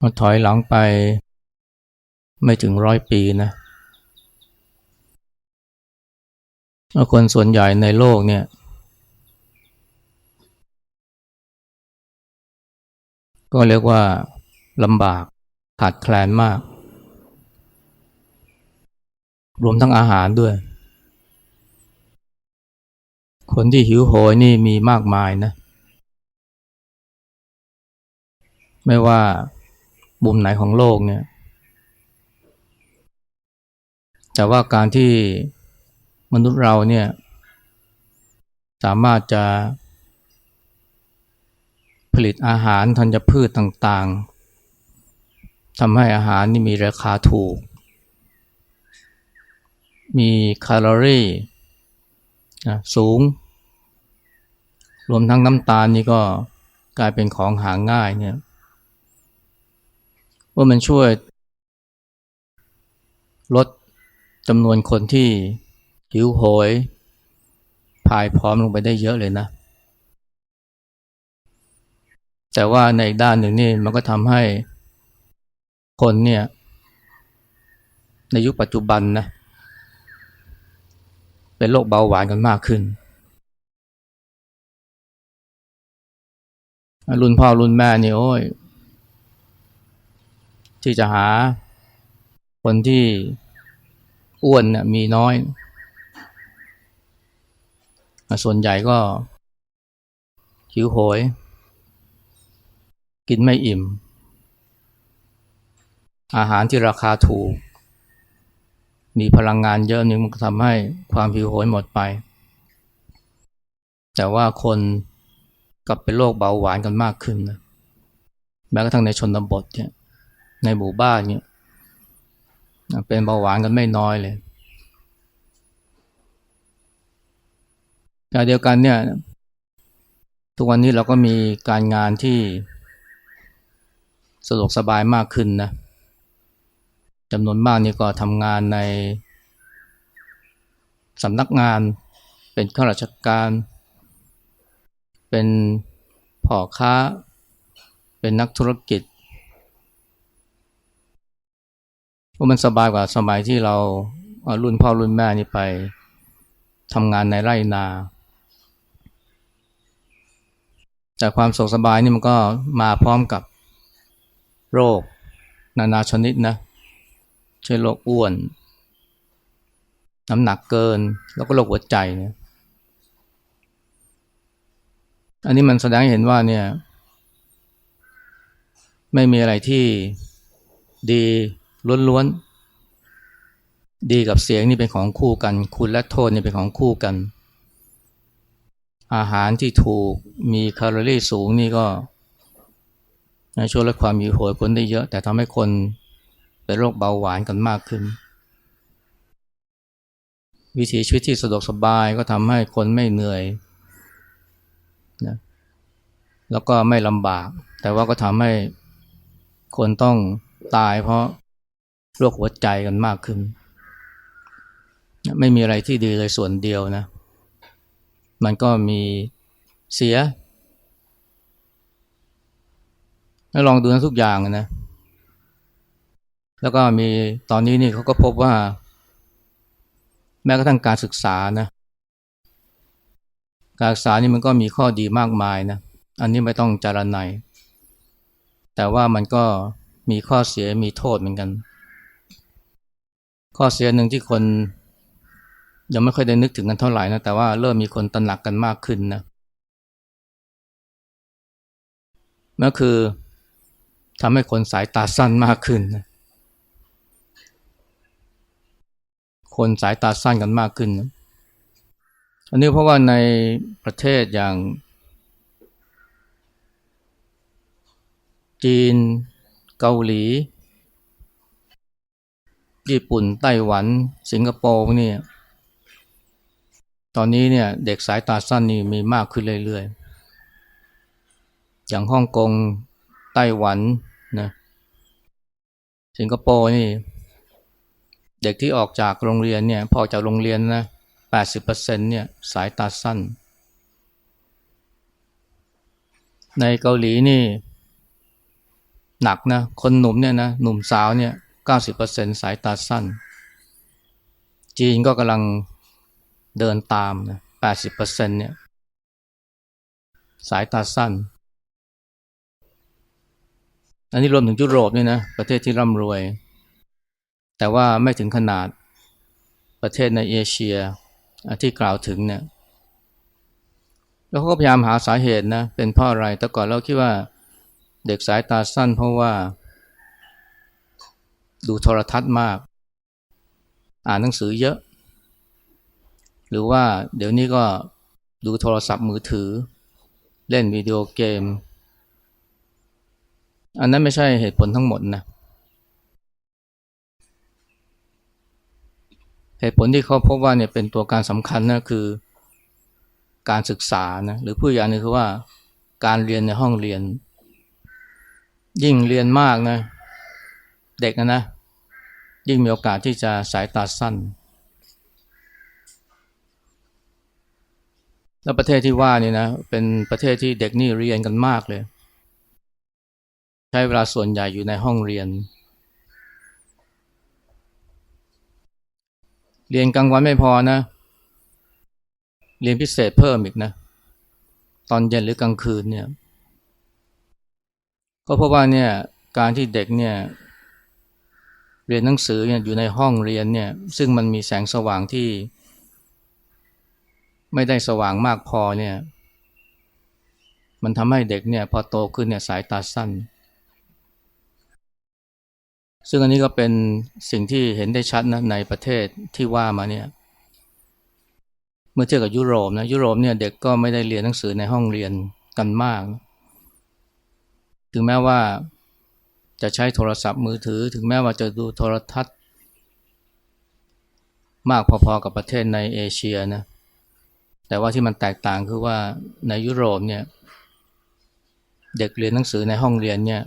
มาถอยหลังไปไม่ถึงร้อยปีนะคนส่วนใหญ่ในโลกเนี่ย ก็เรียกว่าลำบากขาดแคลนมาก รวมทั้งอาหารด้วย คนที่หิวโหยนี่มีมากมายนะ ไม่ว่า มุมไหนของโลกเนี่ย แต่ว่าการที่มนุษย์เราเนี่ย สามารถจะผลิตอาหารธัญพืชต่างๆทำให้อาหารนี่มีราคาถูก มีแคลอรี่สูง รวมทั้งน้ำตาลนี่ก็กลายเป็นของหาง่ายเนี่ย ว่ามันช่วยลดจำนวนคนที่หิวโหยพายพร้อมลงไปได้เยอะเลยนะ แต่ว่าในอีกด้านหนึ่งนี่มันก็ทำให้คนเนี่ย ในยุคปัจจุบันนะ เป็นโรคเบาหวานกันมากขึ้น รุ่นพ่อรุ่นแม่นี่โอ้ย ที่จะหาคนที่อ้วนเนี่ยมีน้อย ส่วนใหญ่ก็หิวโหย กินไม่อิ่ม อาหารที่ราคาถูก มีพลังงานเยอะนี่มันทำให้ความหิวโหยหมดไป แต่ว่าคนกลับเป็นโรคเบาหวานกันมากขึ้นนะแม้กระทั่งในชนบทเนี่ย ในหมู่บ้านเนี่ยเป็นเบาหวานกันไม่น้อยเลยแต่เดียวกันเนี่ยทุกวันนี้เราก็มีการงานที่สะดวกสบายมากขึ้นนะจำนวนมากนี่ก็ทำงานในสำนักงานเป็นข้าราชการ เป็นพ่อค้า เป็นนักธุรกิจ ว่ามันสบายกว่าสมัยที่เรารุ่นพ่อรุ่นแม่นี่ไปทำงานในไร่นา แต่ความสุขสบายนี่มันก็มาพร้อมกับโรค นานาชนิดนะเช่นโรคอ้วน น้ำหนักเกินแล้วก็โรคหัวใจเนี่ยอันนี้มันแสดงให้เห็นว่าเนี่ย ไม่มีอะไรที่ดี ล้วนๆ ดีกับเสียงนี่เป็นของคู่กัน คุณและโทษนี่เป็นของคู่กัน อาหารที่ถูกมีแคลอรี่สูงนี่ก็ช่วยลดความหิวโหยคนได้เยอะ แต่ทำให้คนเป็นโรคเบาหวานกันมากขึ้น วิถีชีวิตที่สะดวกสบายก็ทำให้คนไม่เหนื่อยนะแล้วก็ไม่ลำบาก แต่ว่าก็ทำให้คนต้องตายเพราะ โรคหัวใจกันมากขึ้น ไม่มีอะไรที่ดีเลยส่วนเดียวนะ มันก็มีเสียแล้วลองดูทุกอย่างนะ แล้วก็มีตอนนี้นี่เขาก็พบว่า แม้กระทั่งการศึกษานะ การศึกษานี่มันก็มีข้อดีมากมายนะ อันนี้ไม่ต้องจารณัยแต่ว่ามันก็มีข้อเสียมีโทษเหมือนกัน ข้อเสียหนึ่งที่คนยังไม่ค่อยได้นึกถึงกันเท่าไหร่นะแต่ว่าเริ่มมีคนตระหนักกันมากขึ้นนะนั่นคือทำให้คนสายตาสั้นมากขึ้นนะคนสายตาสั้นกันมากขึ้นนะอันนี้เพราะว่าในประเทศอย่าง จีน เกาหลี ญี่ปุ่น ไต้หวัน สิงคโปร์นี่ตอนนี้เนี่ยเด็กสายตาสั้นนี่มีมากขึ้นเรื่อยๆ อย่างฮ่องกง ไต้หวันนะสิงคโปร์นี่เด็กที่ออกจากโรงเรียนเนี่ยพอจากโรงเรียนนะ80%เนี่ยสายตาสั้น ในเกาหลีนี่หนักนะ คนหนุ่มเนี่ยนะหนุ่มสาวเนี่ย เก้าสิบเปอร์เซ็นสายตาสั้น จีนก็กำลังเดินตามนะแปดสิบเนี่ยสายตาสั้น อันนี้รวมถึงยุโรปนี่ยนะประเทศที่ร่ำรวย แต่ว่าไม่ถึงขนาดประเทศในเอเชียที่กล่าวถึงเนี่ยแล้วเขาก็พยายามหาสาเหตุนะเป็นเพราะอะไรแต่ก่อนเราคิดว่าเด็กสายตาสั้นเพราะว่า ดูโทรทัศน์มาก อ่านหนังสือเยอะ หรือว่าเดี๋ยวนี้ก็ดูโทรศัพท์มือถือ เล่นวิดีโอเกม อันนั้นไม่ใช่เหตุผลทั้งหมดนะเหตุผลที่เขาพบว่าเนี่ยเป็นตัวการสำคัญนะคือการศึกษานะหรือผู้อย่างนึงคือว่าการเรียนในห้องเรียน ยิ่งเรียนมากนะ เด็กนะนะยิ่งมีโอกาสที่จะสายตาสั้น แล้วประเทศที่ว่านี่นะเป็นประเทศที่เด็กนี่เรียนกันมากเลย ใช้เวลาส่วนใหญ่อยู่ในห้องเรียน เรียนกลางวันไม่พอนะ เรียนพิเศษเพิ่มอีกนะ ตอนเย็นหรือกลางคืนเนี่ย ก็เพราะว่าเนี่ยการที่เด็กเนี่ย เรียนหนังสือเนี่ยอยู่ในห้องเรียนเนี่ยซึ่งมันมีแสงสว่างที่ ไม่ได้สว่างมากพอเนี่ย มันทำให้เด็กเนี่ยพอโตขึ้นเนี่ยสายตาสั้น ซึ่งอันนี้ก็เป็นสิ่งที่เห็นได้ชัดนะในประเทศที่ว่ามาเนี่ย เมื่อเทียบกับยุโรปนะยุโรปเนี่ยเด็กก็ไม่ได้เรียนหนังสือในห้องเรียนกันมาก ถึงแม้ว่า จะใช้โทรศัพท์มือถือ ถึงแม้ว่าจะดูโทรทัศน์ มากพอๆกับประเทศในเอเชียนะแต่ว่าที่มันแตกต่างคือว่าในยุโรปเนี่ยเด็กเรียนหนังสือในห้องเรียนเนี่ย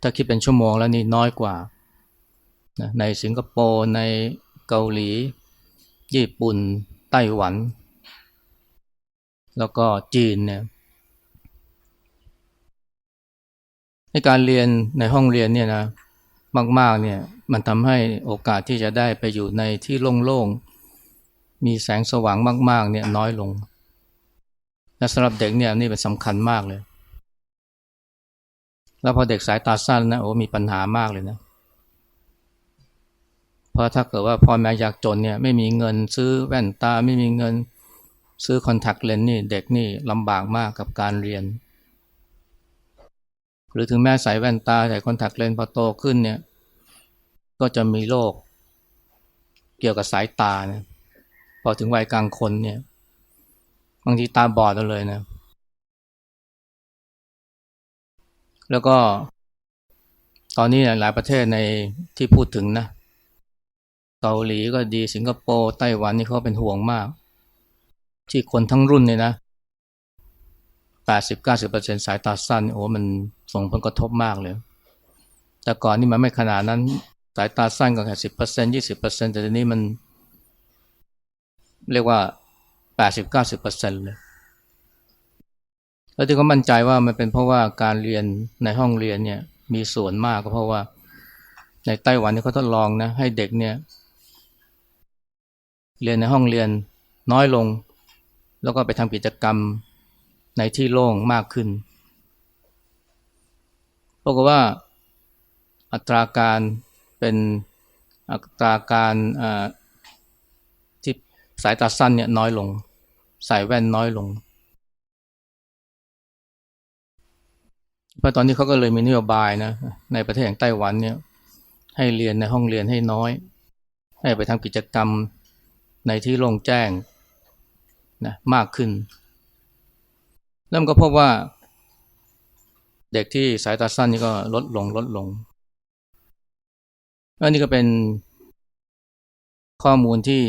ถ้าคิดเป็นชั่วโมงแล้วนี่น้อยกว่า ในสิงคโปร์ ในเกาหลี ญี่ปุ่น ไต้หวัน แล้วก็จีนเนี่ย ในการเรียนในห้องเรียนเนี่ยนะมากๆเนี่ยมันทำให้โอกาสที่จะได้ไปอยู่ในที่โล่งๆ มีแสงสว่างมากๆเนี่ยน้อยลง และสำหรับเด็กเนี่ยนี่เป็นสำคัญมากเลย แล้วพอเด็กสายตาสั้นนะโอ้มีปัญหามากเลยนะเพราะถ้าเกิดว่าพ่อแม่ยากจนเนี่ยไม่มีเงินซื้อแว่นตาไม่มีเงินซื้อคอนแทคเลนส์นี่เด็กนี่ลำบากมากกับการเรียน หรือถึงแม้ใส่แว่นตาใส่คอนแทคเลนส์พอโตขึ้นเนี่ย ก็จะมีโรคเกี่ยวกับสายตาเนี่ยพอถึงวัยกลางคนเนี่ย บางทีตาบอดเลยนะ แล้วก็ตอนนี้หลายประเทศในที่พูดถึงนะเกาหลีก็ดีสิงคโปร์ไต้หวันนี่เขาเป็นห่วงมาก ที่คนทั้งรุ่นเนี่ยนะ แปดสิบเก้าสิบเปอร์เซ็นสายตาสั้นโอ้มันส่งผลกระทบมากเลย แต่ก่อนนี่มันไม่ขนาดนั้น สายตาสั้นก็แค่สิบเปอร์เซ็นยี่สิบเปอร์เซ็นแต่ทีนี้มัน เรียกว่าแปดสิบเก้าสิบเปอร์เซ็นเลยแล้วที่เขามั่นใจว่ามันเป็นเพราะว่าการเรียนในห้องเรียนเนี่ย มีส่วนมากก็เพราะว่า ในไต้หวันนี่เขาทดลองนะ ให้เด็กเนี่ย เรียนในห้องเรียนน้อยลง แล้วก็ไปทำกิจกรรม ในที่โล่งมากขึ้นเพราะว่าอัตราการเป็นอัตราการที่สายตาสั้นเนี่ยน้อยลงใส่แว่นน้อยลงเพราะตอนนี้เขาก็เลยมีนโยบายนะในประเทศอย่างไต้หวันเนี่ยให้เรียนในห้องเรียนให้น้อย ให้ไปทำกิจกรรมในที่โล่งแจ้งนะมากขึ้น เริ่มก็พบว่า เด็กที่สายตาสั้นนี่ก็ลดลงลดลงอันนี้ก็เป็นข้อมูลที่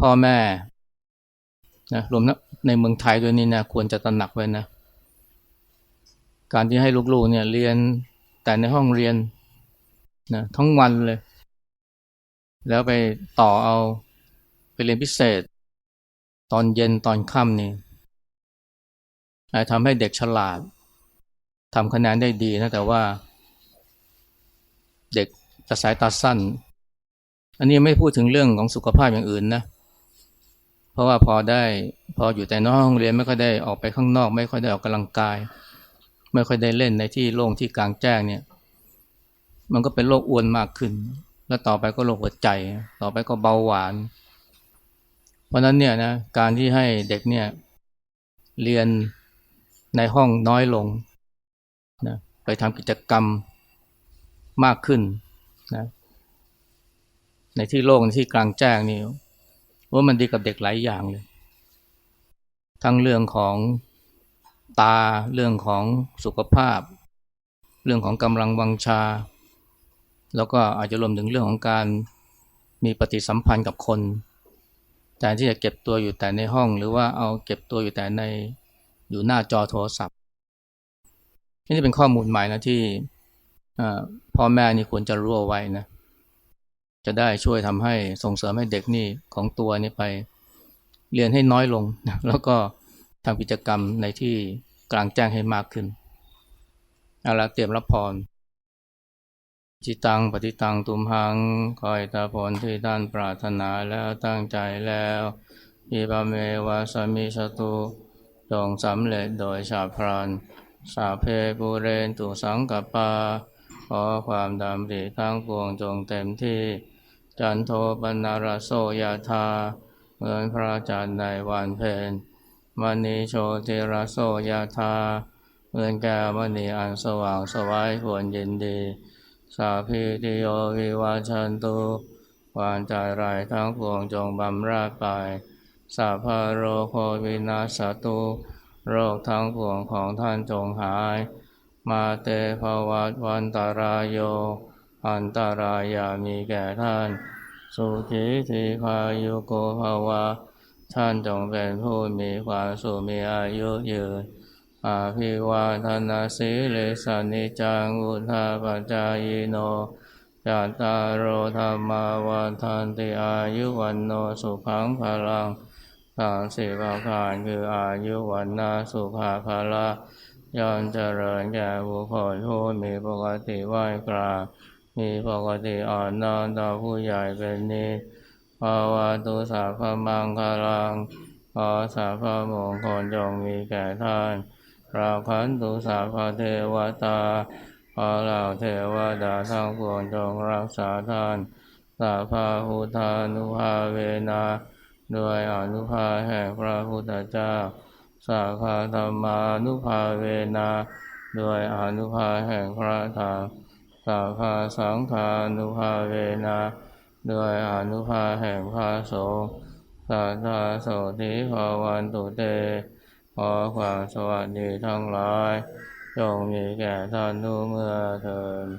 พ่อแม่นะรวมนะในเมืองไทยด้วยนี่นะควรจะตระหนักไว้นะ การที่ให้ลูกๆเนี่ยเรียนแต่ในห้องเรียนนะทั้งวันเลย แล้วไปต่อเอาไปเรียนพิเศษ ตอนเย็นตอนค่ำนี่ ทำให้เด็กฉลาดทำคะแนนได้ดีนะแต่ว่า เด็กจะสายตาสั้น อันนี้ไม่พูดถึงเรื่องของสุขภาพอย่างอื่นนะ เพราะว่าพอได้พออยู่แต่นอกห้องเรียนไม่ค่อยได้ออกไปข้างนอก ไม่ค่อยได้ออกกำลังกาย ไม่ค่อยได้เล่นในที่โล่งที่กลางแจ้งเนี่ย มันก็เป็นโรคอ้วนมากขึ้น แล้วต่อไปก็โรคหัวใจ ต่อไปก็เบาหวาน เพราะนั้นเนี่ยนะการที่ให้เด็กเนี่ยเรียน ในห้องน้อยลงนะไปทำกิจกรรมมากขึ้นนะในที่โล่งที่กลางแจ้งนี่ว่ามันดีกับเด็กหลายอย่างเลย ทั้งเรื่องของตาเรื่องของสุขภาพ เรื่องของกำลังวังชา แล้วก็อาจจะรวมถึงเรื่องของการมีปฏิสัมพันธ์กับคนแต่ที่จะเก็บตัวอยู่แต่ในห้อง หรือว่าเอาเก็บตัวอยู่แต่ใน อยู่หน้าจอโทรศัพท์ นี่เป็นข้อมูลใหม่นะที่พ่อแม่นี่ควรจะรู้เอาไว้นะจะได้ช่วยทำให้ส่งเสริมให้เด็กนี่ของตัวนี่ไป เรียนให้น้อยลง แล้วก็ทำกิจกรรมในที่กลางแจ้งให้มากขึ้นเอาละเตรียมรับพรจิตังปฏิตังตุมหังคอยตาผลที่ท่านปรารถนาแล้วตั้งใจแล้วอิบาเมวาสมิสตุ จงสำเร็จโดยชาพรานสาเพปูเรนตุสังกปา ขอความดำริทั้งปวงจงเต็มที่ จันโทปนารโสยาธาเหมือนพระจันทร์ในวันเพ็ญมณีโชติรโสยาธาเหมือนแก้วมณีอันสว่างสวัยควรยินดี สาพีติโยวิวาชันตุวานใจไรทั้งปวงจงบำราไป สาพาโรโควินาสตุโรคทั้งปวงของท่านจงหาย มาเตภวัตวันตารายโย อันตารายามีแก่ท่าน สุขีทีพายุโกภาวะ ท่านจงเป็นผู้มีความสุขมีอายุยืนอาภิวาทนาสีเลสานิจังอุทาปจายโนจัตตารโอธรรมาวันทันติอายุวันโนสุขังพลัง สามสี่ประการคืออายุวันนาสุภาภาละย่อมเจริญแก่บุคคลผู้มีปกติไหวกราบมีปกติอ่อนน้อมต่อผู้ใหญ่เป็นนิสภาวะตุสาพมังคลังขอสาพมงคลจงมีแก่ท่านราคันตุสาพเทวตาขอเหล่าเทวดาทั้งปวงจงรักษาท่านสาพาหุทานุภาเวนา ด้วยอนุภาแห่งพระพุทธเจ้า สาคาธรรมานุภาเวนาด้วยอนุภาแห่งพระธรรมสาคาสังฆานุภาเวนาด้วยอนุภาแห่งพระสงฆ์สัทธาโสธิภาวันตุเตขอความสวัสดีทั้งหลายจงมีแก่ท่านทุกเมื่อเถิด